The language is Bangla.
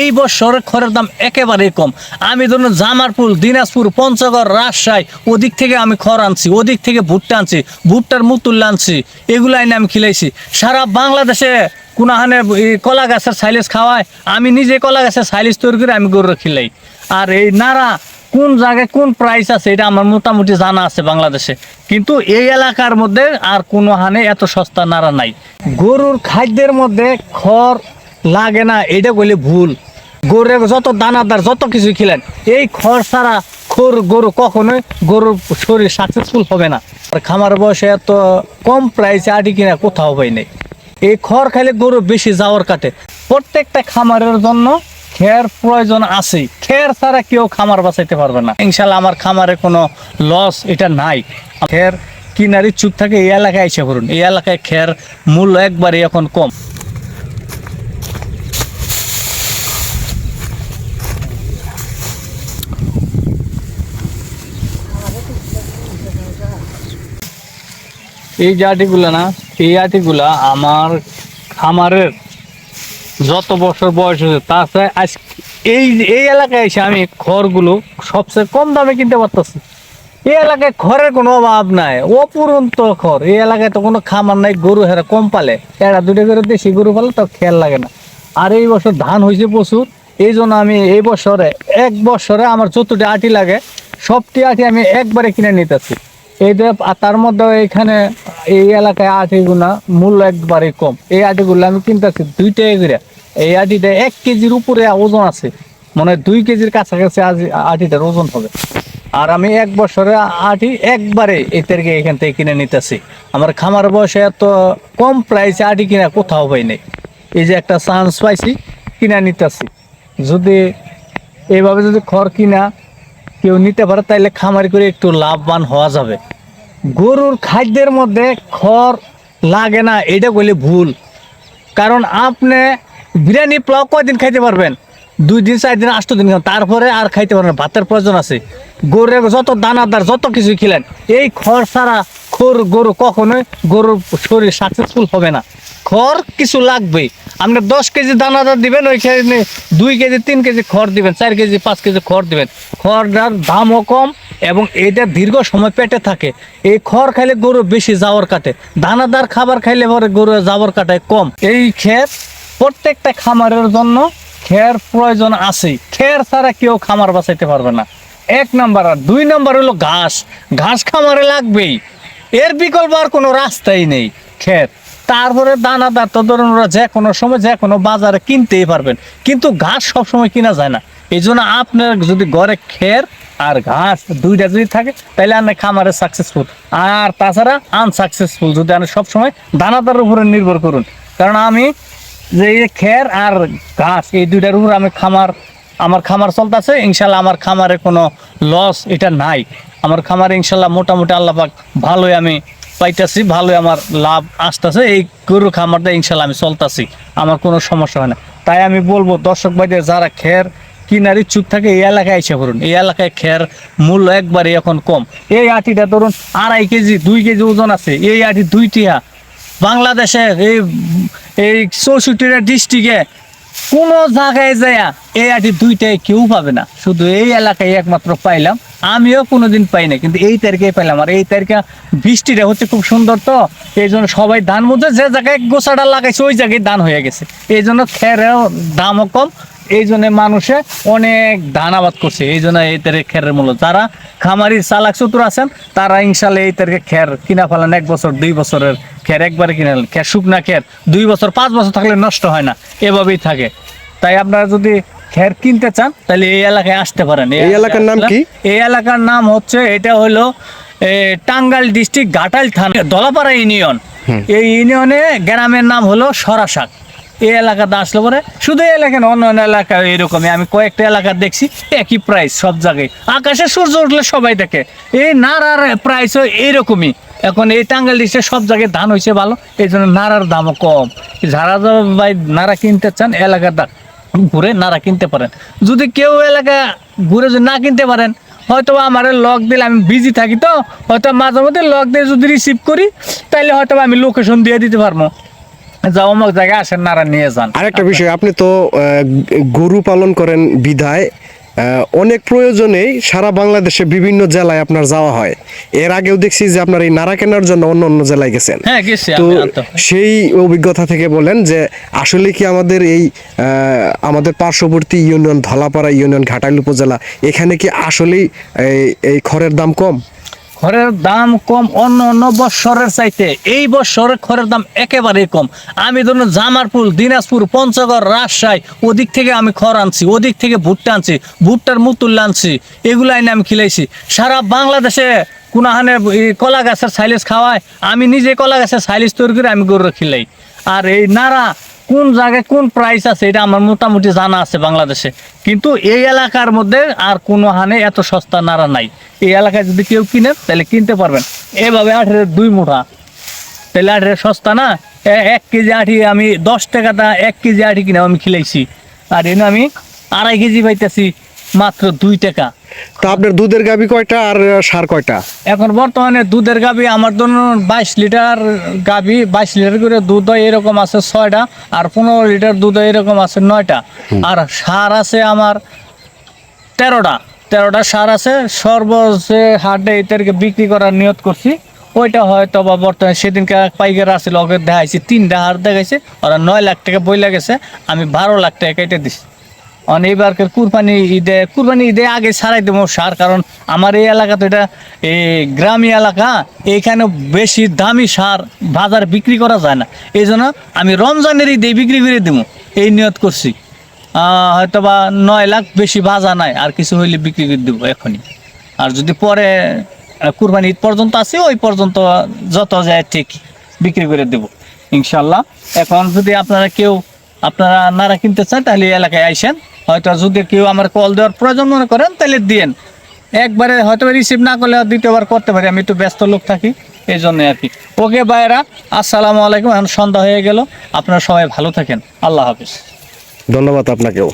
এই বছর খড়ের দাম একেবারেই কম। আমি ধরুন জামারপুর দিনাজপুর, পঞ্চগড়, রাজশাহী, ওদিক থেকে আমি খড় আনছি, ওদিক থেকে ভুট্টা আনছি, ভুট্টার মুতুল্লা আনছি, এগুলো এনে আমি খিলাইছি। সারা বাংলাদেশে কোনাহানে কলা গাছের সাইলেজ খাওয়ায়, আমি নিজে কলা গাছের সাইলেজ তৈরি করে আমি গরু খিলাই। আর এই নাড়া কোন জায়গায় কোন প্রাইস আছে, এটা আমার মোটামুটি জানা আছে বাংলাদেশে। কিন্তু এই এলাকার মধ্যে আর কোনো হানে এত সস্তা নাড়া নাই। গরুর খাদ্যের মধ্যে খড় লাগে না, এটা বলে ভুল। গরুর যত দানাদার, যত কিছু খেলেন, এই খড় ছাড়া খোর গরু কখনোই গরুর শরীর সাকসেসফুল হবে না। আর খামার বয়সে এত কম প্রাইসে আটি কিনা কোথাও পাই নাই। এই খড় খাইলে গরু বেশি যাওয়ার কাটে। প্রত্যেকটা খামারের জন্য খের প্রয়োজন আছে খের ছাড়া কেউ খামার বাঁচাইতে পারবে না। ইনশাল্লাহ আমার খামারে কোনো লস এটা নাই। খের কিনারি চুপ থাকে, এই এলাকায় এসে করুন এই এলাকায় খের মূল্য একবারে এখন কম। এই আটিগুলা না, এই আটিগুলা আমার খামারের যত বছর বয়স হয়েছে তাছাড়া আজ এই এই এলাকায় এসে আমি খড়গুলো সবচেয়ে কম দামে কিনতে পারতেছি। এই এলাকায় খড়ের কোনো অভাব নাই, অপুরন্ত খড়। এই এলাকায় তো কোনো খামার নাই, গরু হেরা কম পালে। এরা দুটো করে দেশি গরু পালে তো খেয়াল লাগে না। আর এই বছর ধান হয়েছে প্রচুর, এই জন্য আমি এই বছরে, এক বছরে আমার যতটি আটি লাগে, সবটি আটি আমি একবারে কিনে নিতেছি। এই যে তার মধ্যে এখানে এই এলাকায় আটিগুলা মূল্য একবারে কম। এই আটিগুলো আমি কিনতেছি দুই টাকা করে। এই আটিটা এক কেজির উপরে ওজন আছে। মানে দুই কেজির কাছাকাছি আজ- আটিটার ওজন হবে। আর আমি এক বছরে আটি একবারে তারিখে এখান থেকে কিনে নিতেছি। আমার খামার বয়সে এত কম প্রাইসে আটি কিনা কোথাও হয় নাই। এই যে একটা চান্স পাইছি, কিনা নিতেছি। যদি এইভাবে যদি খড় কিনা কেউ নিতে পারে, তাইলে খামারি করে একটু লাভবান হওয়া যাবে। গরুর খাদ্যের মধ্যে খড় লাগে না, এটা বলে ভুল। কারণ আপনি বিরিয়ানি পোলাও কয়দিন খাইতে পারবেন? দুই দিন, চার দিন, আষ্ট দিন খান। তারপরে আর খাইতে পারবেন না। ভাতের প্রয়োজন আছে। গরুর যত দানাদার, যত কিছু খেলেন, এই খড় ছাড়া খোর, গরু কখনোই গরুর শরীর সাকসেসফুল হবে না। খড় কিছু লাগবেই। আপনি দশ কেজি দানাদার দিবেন, ওইখানে দুই কেজি, তিন কেজি খড় দিবেন, চার কেজি, পাঁচ কেজি খড় দিবেন। খড়টার দামও কম এবং এটা দীর্ঘ সময় পেটে থাকে। এই খড় খাইলে গরু বেশি যাওয়ার কাটে। দানাদার খাবার খাইলে পরে গরু যাওয়ার কাটায় কম। এই ক্ষেত প্রত্যেকটা খামারের জন্য খের প্রয়োজন আছে খের ছাড়া কেউ খামার বাঁচাইতে পারবে না। এক নাম্বার আর দুই নাম্বার হলো ঘাস। ঘাস খামারে লাগবেই। এর বিকল্প আর কোনো রাস্তাই নেই খের। তারপরে দানাদার তো ধরুন ওরা যে কোনো সময়, যে কোনো বাজারে কিনতেই পারবেন। কিন্তু ঘাস সব সময় কিনা যায় না। এই জন্য আপনার যদি ঘরে খের আর ঘাস দুইটা যদি থাকে, তাহলে আপনি খামারে সাকসেসফুল আর তাছাড়া আনসাকসেসফুল যদি আপনি সবসময় দানাদার উপরে নির্ভর করুন। কারণ আমি যে খের আর ঘাস, এই দুইটার উপর আমি খামার, আমার খামার চলতেছে, ইনশাল্লাহ আমার খামারে কোনো লস এটা নাই। আমার খামারে ইনশাল্লাহ মোটামুটি আল্লাহ পাক ভালোই আমি পাইতেছি, ভালোই আমার লাভ আসতেছে, এই গরু খামারটা ইনশাল্লাহ আমি চলতেছি, আমার কোনো সমস্যা হয় না। তাই আমি বলব, দর্শক ভাইদের, যারা খের কিনার ইচ্ছুক থাকে, এই এলাকায় এসে করুন এই এলাকায় খের মূল্য একবারে এখন কম। এই আটিটা ধরুন, আড়াই কেজি, দুই কেজি ওজন আছে। এই আটি দুইটিয়া বাংলাদেশে এই এই চৌষট্টিটা ডিস্ট্রিক্টে কোনো জায়গায় যায় এই আটি দুইটাই কেউ পাবে না। শুধু এই এলাকায় একমাত্র পাইলাম। আমিও কোনোদিন পাই না কিন্তু এই তারিখে পাইলাম। আর এই তারিখে বৃষ্টিটা হচ্ছে খুব সুন্দর তো, এই জন্য সবাই ধান মধ্যে যে জায়গায় গোছাটা লাগাইছে, ওই জায়গায় ধান হয়ে গেছে। এই জন্য খেরেও দামও কম, এই জন্য মানুষে অনেক ধান আবাদ করছে। এই জন্য এই তারিখে খেরের মূল্য। যারা খামারি চালাক চতুর আছেন, তারা ইনশাল্লাহ এই তারিখে খের কিনা ফেলেন এক বছর, দুই বছরের খের একবারে কিনে নেন। খের শুকনা খের দুই বছর পাঁচ বছর থাকলে নষ্ট হয় না এভাবেই থাকে। তাই আপনারা যদি খের কিনতে চান তাহলে এই এলাকায় আসতে পারেন। এই এলাকার নাম কি? এই এলাকার নাম হচ্ছে এটা হলো টাঙ্গাইল ডিস্ট্রিক্ট ঘাটাল থানা দলাপাড়া ইউনিয়ন। এই ইউনিয়নে গ্রামের নাম হলো সরাসাক এই এলাকাতে আসলে পরে শুধু এই এলাকা অন্য অন্য এলাকা এরকমই। আমি কয়েকটা এলাকা দেখছি একই প্রাইস সব জায়গায়। আকাশে সূর্য উঠলে সবাই দেখে। এই নাড়ার প্রাইস এইরকমই। এখন এই টাঙ্গাইল ডিস্ট্রিক্টে সব জায়গায় ধান হয়েছে ভালো, এই জন্য নাড়ার দামও কম। যারা ভাই নাড়া কিনতে চান, এলাকার ঘুরে নাড়া কিনতে পারেন। যদি কেউ এলাকা ঘুরে যদি না কিনতে পারেন হয়তো আমার লক দিলে আমি বিজি থাকি তো হয়তো মাঝে মধ্যে লক দিয়ে যদি রিসিভ করি তাহলে হয়তো আমি লোকেশন দিয়ে দিতে পারব। যা অমুক জায়গায় আসেন নারা নিয়ে যান। আরেকটা বিষয়, আপনি তো গরু পালন করেন বিধায় অনেক প্রয়োজনেই সারা বাংলাদেশে বিভিন্ন জেলায় আপনার যাওয়া হয়। এর আগেও দেখছি যে আপনার এই নাড়া কেনার জন্য অন্য অন্য জেলায় গেছেন। হ্যাঁ তো। সেই অভিজ্ঞতা থেকে বলেন যে আসলে কি আমাদের এই আহ, আমাদের পার্শ্ববর্তী ইউনিয়ন ধলাপাড়া ইউনিয়ন ঘাটাইল উপজেলা এখানে কি আসলেই এই এই খড়ের দাম কম? খড়ের দাম কম অন্য অন্য বৎসরের চাইতে। এই বৎসরের খড়ের দাম একেবারেই কম। আমি ধরুন জামারপুর দিনাজপুর, পঞ্চগড়, রাজশাহী, ওদিক থেকে আমি খড় আনছি, ওদিক থেকে ভুট্টা আনছি, ভুট্টার মুতুল আনছি এগুলো এনে আমি খিলাইছি। সারা বাংলাদেশে কোনাহানে কলা গাছের সাইলেজ খাওয়ায়, আমি নিজে কলা গাছের সাইলেজ তৈরি করে আমি গরু খিলাই। আর এই নারা কোন জায়গায় কোন প্রাইস আছে এটা আমার মোটামুটি জানা আছে বাংলাদেশে। কিন্তু এই এলাকার মধ্যে আর কোনো হানে এত সস্তা নাড়া নাই। এই এলাকায় যদি কেউ কিনে, তাহলে কিনতে পারবেন। এভাবে আঠের দুই মুঠা। তাহলে আঠের সস্তা না? এক কেজি আঠি আমি দশ টাকাটা এক কেজি আঠি কিনে আমি খিলাইছি। আর এনে আমি আড়াই কেজি পাইতেছি মাত্র দুই টাকা। তা আপনার দুধের গাবি কয়টা আর সার কয়টা? এখন বর্তমানে দুধের গাবি আমার জন্য বাইশ লিটার গাবি বাইশ লিটার করে দুধ হয় এরকম আছে ছয়টা আর পনেরো লিটার দুধ হয় এরকম আছে নয়টা। আর সার আছে আমার তেরোটা। তেরোটা সার আছে সর্বোচ্চ হাটে এই বিক্রি করার নিয়ত করছি। ওইটা হয়তো বা বর্তমানে সেদিনকে পাইকার আছিল ওকে দেখাইছি তিনটা হার দেখাইছে ওরা নয় লাখ টাকা বই লাগেছে আমি বারো লাখ টাকা কেটে দিছি। অন এইবারকার কুরবানি ঈদে কুরবানি ঈদে আগে ছাড়াই দেবো সার, কারণ আমার এই এলাকা তো এটা, এই গ্রামীণ এলাকা, এইখানে বেশি দামি সার বাজারে বিক্রি করা যায় না। এই জন্য আমি রমজানের ঈদে বিক্রি করে দেবো, এই নিয়ত করছি। হয়তো বা নয় লাখ বেশি বাজা নাই, আর কিছু হইলে বিক্রি করে দেবো এখনই। আর যদি পরে কুরবানি ঈদ পর্যন্ত আছে, ওই পর্যন্ত যত যায় ঠিক বিক্রি করে দেবো ইনশাল্লাহ এখন যদি আপনারা কেউ, আপনারা নারা কিনতে চান, তাহলে এলাকায় আইসেন। হয়তো যদি কেউ আমার কল দেওয়ার প্রয়োজন মনে করেন, তাহলে দিয়েন। একবারে হয়তো রিসিভ না করলে দ্বিতীয়বার করতে পারি, আমি একটু ব্যস্ত লোক থাকি, এই জন্য আর কি। ওকে বাইরা আসসালামু আলাইকুম, এখন সন্ধ্যা হয়ে গেল। আপনারা সবাই ভালো থাকেন। আল্লাহ হাফিজ। ধন্যবাদ আপনাকেও।